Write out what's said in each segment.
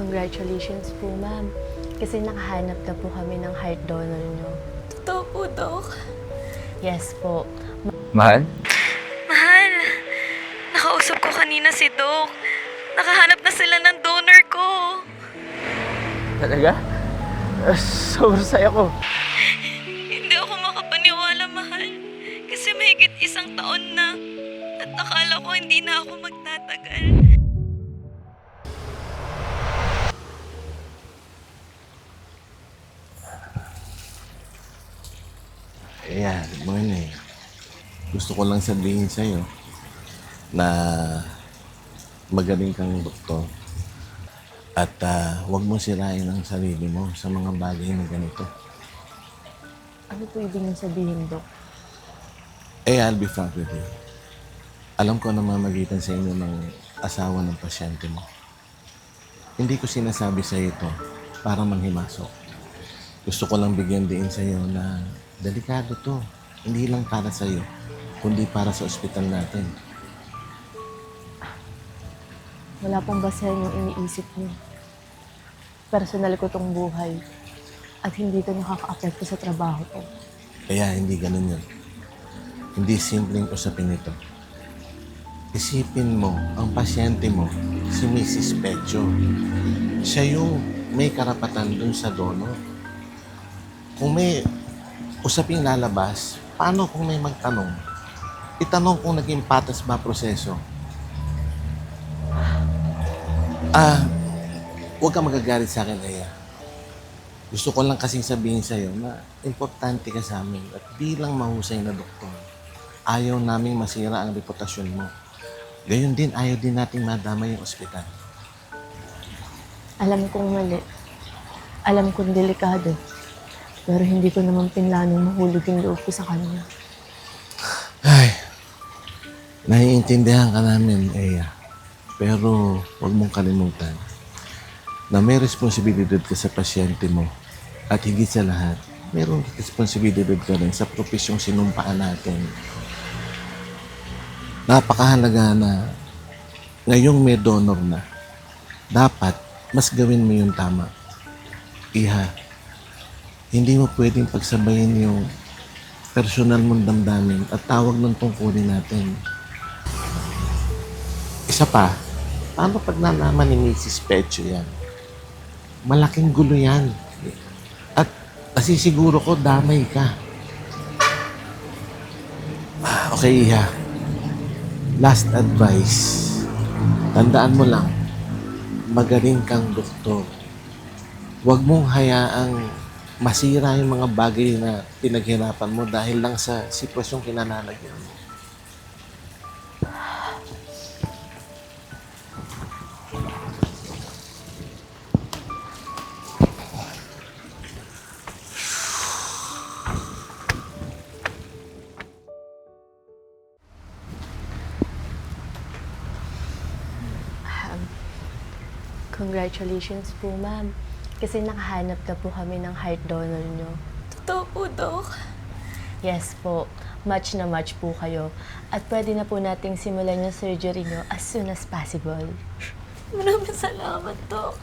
Congratulations po, ma'am. Kasi nakahanap na po kami ng heart donor nyo. Totoo po, Dok. Yes po. Mahal? Mahal, nakausap ko kanina si Doc. Nakahanap na sila ng donor ko. Talaga? Uh, sobrang saya ko. Hindi ako makapaniwala, mahal. Kasi mahigit isang taon na. At akala ko hindi na ako magtatagal. Ayan, morning. Gusto ko lang sabihin sa'yo na magaling kang doktor. At ah, huwag mo sirain ang sarili mo sa mga bagay na ganito. Ano po ibig niyong sabihin, Dok? Eh, I'll be frank with you. Alam ko na mamagitan sa inyo ng asawa ng pasyente mo. Hindi ko sinasabi sa ito para manghimasok. Gusto ko lang bigyan din sa iyo na delikado to. Hindi lang para sa iyo, kundi para sa ospital natin. Wala pong basehan yung iniisip niyo. Personal ko tong buhay. At hindi to nakaka-apekto sa trabaho ko. Kaya hindi ganun yun. Hindi simpleng usapin ito. Isipin mo, ang pasyente mo, si Mrs. Pecho. Siya yung may karapatan dun sa donor. Kung may usaping lalabas, paano kung may magtanong? Itanong kung naging patas ba proseso. Ah, huwag ka magagalit sa akin, Aya. Gusto ko lang kasing sabihin sa'yo na importante ka sa amin at bilang mahusay na doktor, ayaw naming masira ang reputasyon mo. Gayon din, ayaw din nating madama yung ospital. Alam kong mali. Alam kong delikado. Pero hindi ko naman pinlanong mahulog yung loob ko sa kanya. Naiintindihan ka namin, Eya. Pero huwag mong kalimutan na may responsibilidad ka sa pasyente mo at higit sa lahat, mayroong responsibilidad ka rin sa propesyong sinumpaan natin. Napakahalaga na ngayong may donor na, dapat mas gawin mo yung tama. Iha, hindi mo pwedeng pagsabayin yung personal mong damdamin at tawag ng tungkulin natin. Isa pa, paano pag nalaman ni Mrs. Pecho yan? Malaking gulo yan. At nasisiguro ko damay ka. Ah, Okay, Iha. Last advice. Tandaan mo lang, magaling kang doktor. Huwag mong hayaang masira yung mga bagay na pinaghirapan mo dahil lang sa sitwasyong kinanalagyan mo. Congratulations po, ma'am. Kasi nakahanap na po kami ng heart donor nyo. Totoo po, Dok. Yes po. Match na match po kayo. At pwede na po nating simulan yung surgery nyo as soon as possible. Maraming salamat, Dok.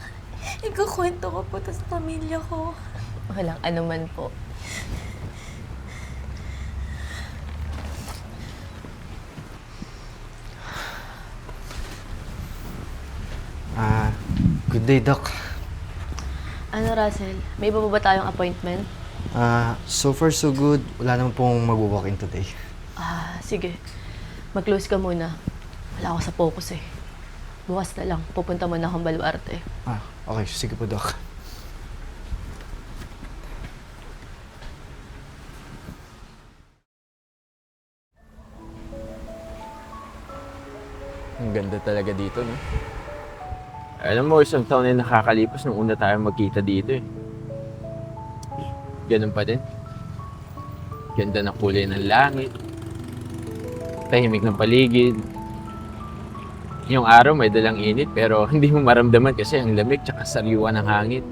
Ikukwento ko po sa pamilya ko. Walang anuman po. Day, Doc. Ano, Russell? May iba pa ba tayong appointment? Ah, so far so good. Wala naman pong mag-walk-in today. Ah, sige. Mag-close ka muna. Wala ako sa focus eh. Bukas na lang. Pupunta muna akong baluarte. Ah, okay. Sige po, Doc. Ang ganda talaga dito, no? Alam mo, isang taon na nakakalipas nung una tayo magkita dito eh. Ganun pa din. Ganda ng kulay ng langit. Tahimik ng paligid. Yung araw may dalang init pero hindi mo maramdaman kasi ang lamig tsaka sariwa ng hangin.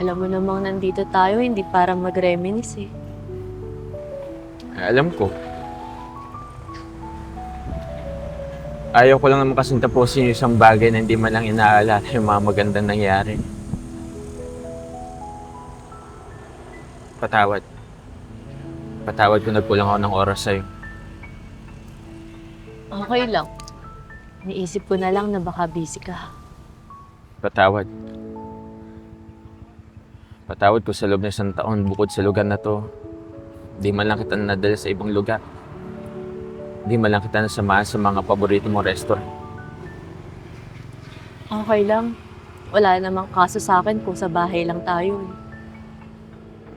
Alam mo namang nandito tayo, hindi para mag-reminis eh. Alam ko. Ayaw ko lang naman kasing tapusin yung isang bagay na hindi man lang inaalala yung mga magandang nangyari. Patawad. Patawad kung nagkulang ako ng oras sa'yo. Okay lang. Niisip ko na lang na baka busy ka. Patawad. Patawad ko sa loob ng isang taon bukod sa lugar na to. Di man lang kita nadala sa ibang lugar. Di man lang kita nasamahan sa mga paborito mong restaurant. Okay lang. Wala namang kaso sa akin kung sa bahay lang tayo. eh.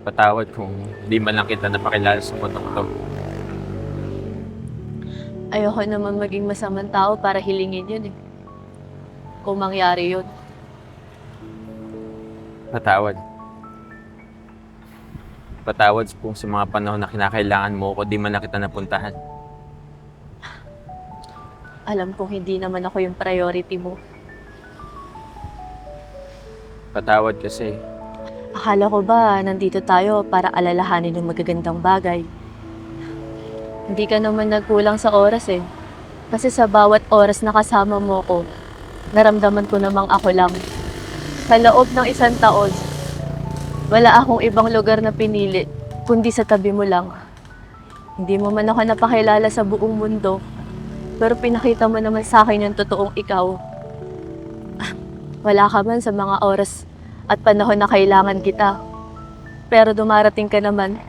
Patawad kung di man lang kita napakilala sa mundong to. Ayoko naman maging masamang tao para hilingin yun eh. Kung mangyari yun. Patawad. Patawad kung sa mga panahon na kinakailangan mo ko di man lang kita napuntahan. Alam kong hindi naman ako yung priority mo. Patawad kasi Akala ko ba nandito tayo para alalahanin yung magagandang bagay. Hindi ka naman nagkulang sa oras eh. Kasi sa bawat oras na kasama mo ko, naramdaman ko namang ako lang. Sa loob ng isang taon, wala akong ibang lugar na pinili, kundi sa tabi mo lang. Hindi mo man ako napakilala sa buong mundo, pero pinakita mo naman sa akin yung totoong ikaw. Wala ka man sa mga oras at panahon na kailangan kita. Pero dumarating ka naman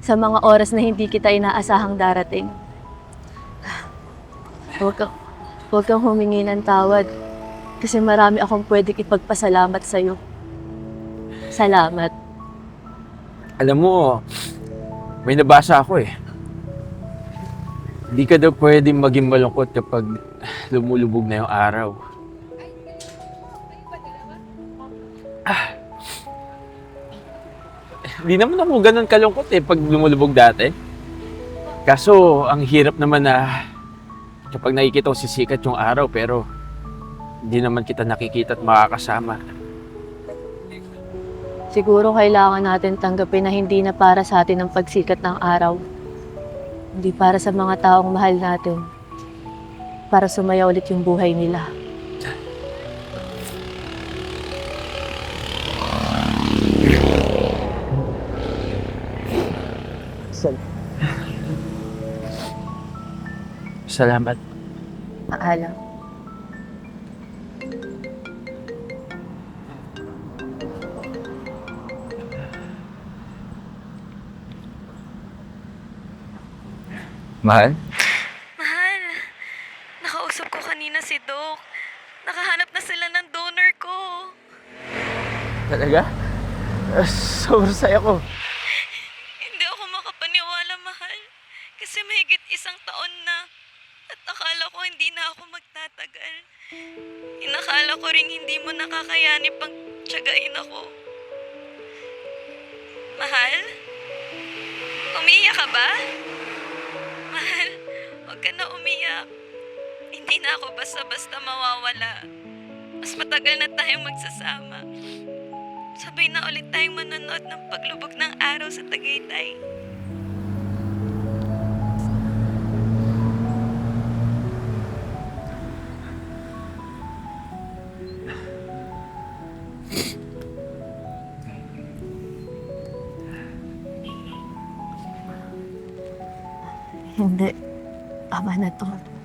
sa mga oras na hindi kita inaasahang darating. Huwag kang, huwag kang humingi ng tawad kasi marami akong pwedeng ipagpasalamat sa'yo. Salamat. Alam mo, may nabasa ako eh. Hindi ka daw pwedeng maging malungkot kapag lumulubog na yung araw. Ah. Hindi naman ako ganun kalungkot eh pag lumulubog dati. Kaso, ang hirap naman na kapag nakikita ko sisikat yung araw pero hindi naman kita nakikita at makakasama. Siguro kailangan natin tanggapin na hindi na para sa atin ang pagsikat ng araw. Hindi para sa mga taong mahal natin. Para sumaya ulit yung buhay nila. Salamat. Paalam. Mahal? Mahal, nakausap ko kanina si Doc. Nakahanap na sila ng donor ko. Talaga? Uh, sobrang saya ko. Hindi ako makapaniwala, mahal. Kasi mahigit isang taon na. At akala ko hindi na ako magtatagal. Inakala ko rin hindi mo nakakayani pang tiyagain ako. Mahal? Umiiyak ka ba? Huwag ka na umiyak. Hindi na ako basta-basta mawawala. Mas matagal na tayong magsasama. Sabay na ulit tayong manonood ng paglubog ng araw sa Tagaytay. Tama na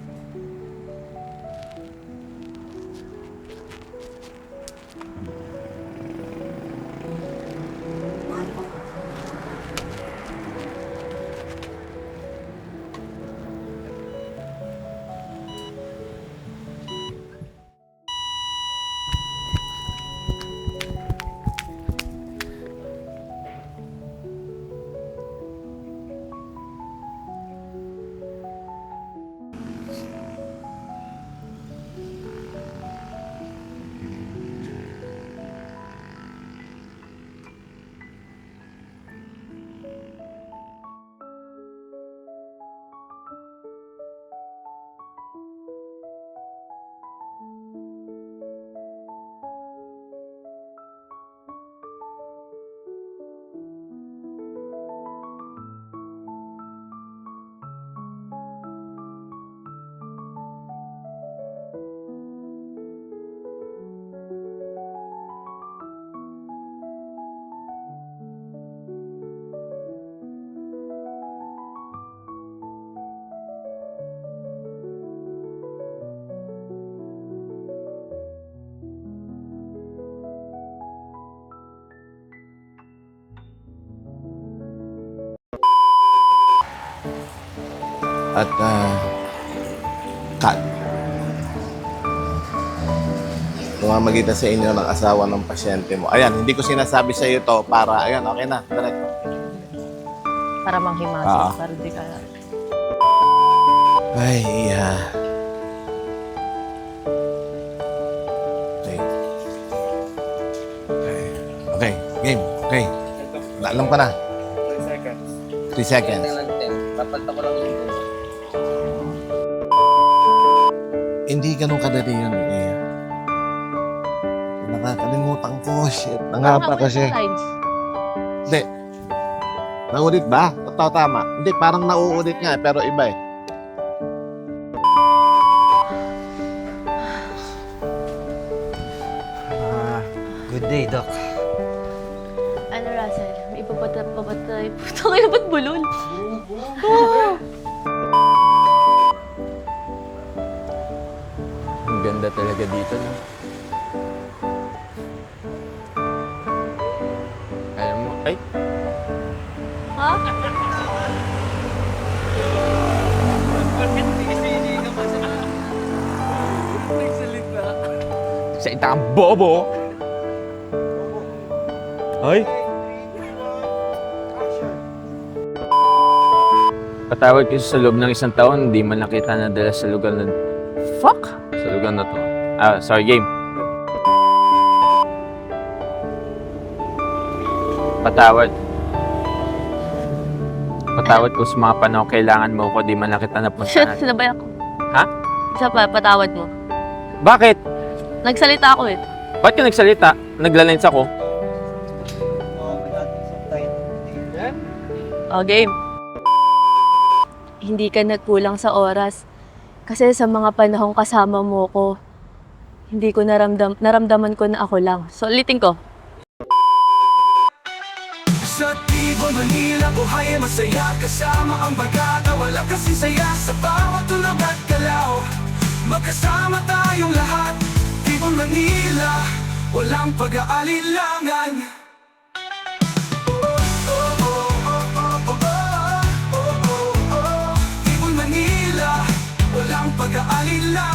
At, ah, cut. Tumamagitan sa inyo ng asawa ng pasyente mo. Ayan, hindi ko sinasabi sa iyo to para, ayan, okay na, direct. Para manghimasok, Ah. para di ka... Ay, iya. Okay. Okay. Okay, game. Okay. Alam ko na. 3 seconds. 3 seconds. Hindi ganun kadali yun, Iya. Nakakalimutan ko. Shit. Nangapa kasi. Hindi. Naulit ba? Totoo tama. Hindi, parang nauulit nga, pero iba eh. Ah, good day, Doc. Ano, Russell? May ipapatap pa ba tayo? Puta kayo, ba't bulol? Ang ganda talaga dito, no? Alam mo, ay, Ha? sa itang bobo! Ay! Patawad ko sa loob ng isang taon, hindi man nakita na dala sa lugar na... Fuck! Lugar na to. Ah, sorry, game. Patawad. Patawad ko sa mga panahon kailangan mo ko, di man na Shit, puntahan. sinabay ako. Ha? Isa pa, patawad mo. Bakit? Nagsalita ako eh. Ba't ka nagsalita? Naglalines ako? O, game. Hindi ka nagkulang sa oras. Kasi sa mga panahong kasama mo ko, hindi ko naramdam, naramdaman ko na ako lang. So, ulitin ko. Sa Tibo, Manila, buhay ay masaya Kasama ang bagata, wala kasi saya Sa bawat tulog at galaw Magkasama tayong lahat Tibo, Manila, walang pag-aalilangan Alhamdulillah